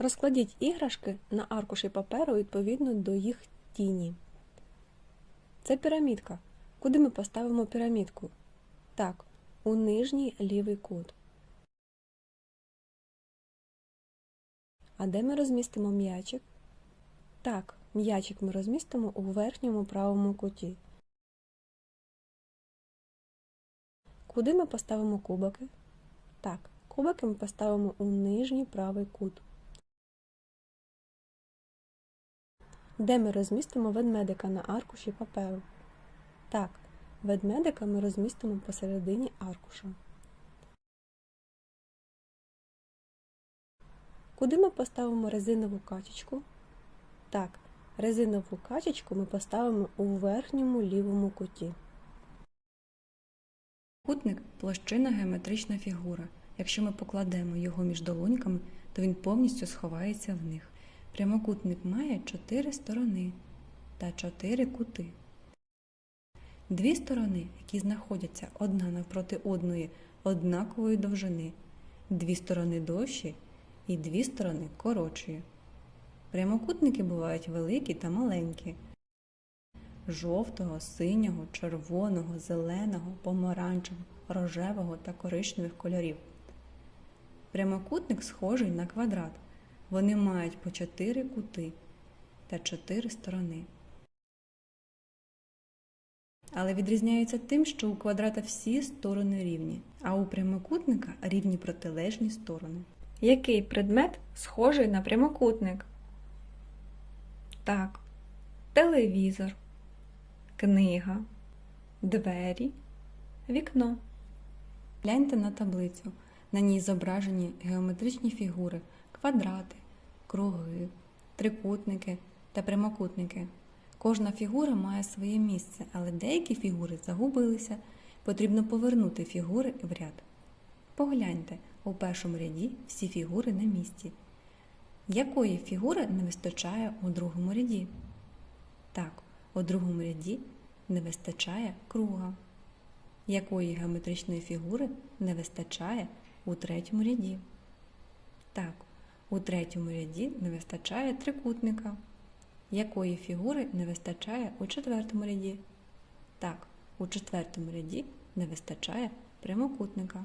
Розкладіть іграшки на аркуші паперу відповідно до їх тіні. Це пірамідка. Куди ми поставимо пірамідку? Так, у нижній лівий кут. А де ми розмістимо м'ячик? Так, м'ячик ми розмістимо у верхньому правому куті. Куди ми поставимо кубики? Так, кубики ми поставимо у нижній правий кут. Де ми розмістимо ведмедика на аркуші паперу? Так, ведмедика ми розмістимо посередині аркуша. Куди ми поставимо резинову качечку? Так, резинову качечку ми поставимо у верхньому лівому куті. Кутник площина геометрична фігура. Якщо ми покладемо його між долоньками, то він повністю сховається в них. Прямокутник має чотири сторони та чотири кути. Дві сторони, які знаходяться одна навпроти одної однакової довжини, дві сторони довші і дві сторони коротші. Прямокутники бувають великі та маленькі. Жовтого, синього, червоного, зеленого, помаранчевого, рожевого та коричневих кольорів. Прямокутник схожий на квадрат. Вони мають по чотири кути та чотири сторони. Але відрізняються тим, що у квадрата всі сторони рівні, а у прямокутника рівні протилежні сторони. Який предмет схожий на прямокутник? Так, телевізор, книга, двері, вікно. Гляньте на таблицю. На ній зображені геометричні фігури, квадрати, круги, трикутники та прямокутники. Кожна фігура має своє місце, але деякі фігури загубилися. Потрібно повернути фігури в ряд. Погляньте, у першому ряді всі фігури на місці. Якої фігури не вистачає у другому ряді? Так, у другому ряді не вистачає круга. Якої геометричної фігури не вистачає у третьому ряді? Так, у третьому ряді не вистачає трикутника. Якої фігури не вистачає у четвертому ряді? Так, у четвертому ряді не вистачає прямокутника.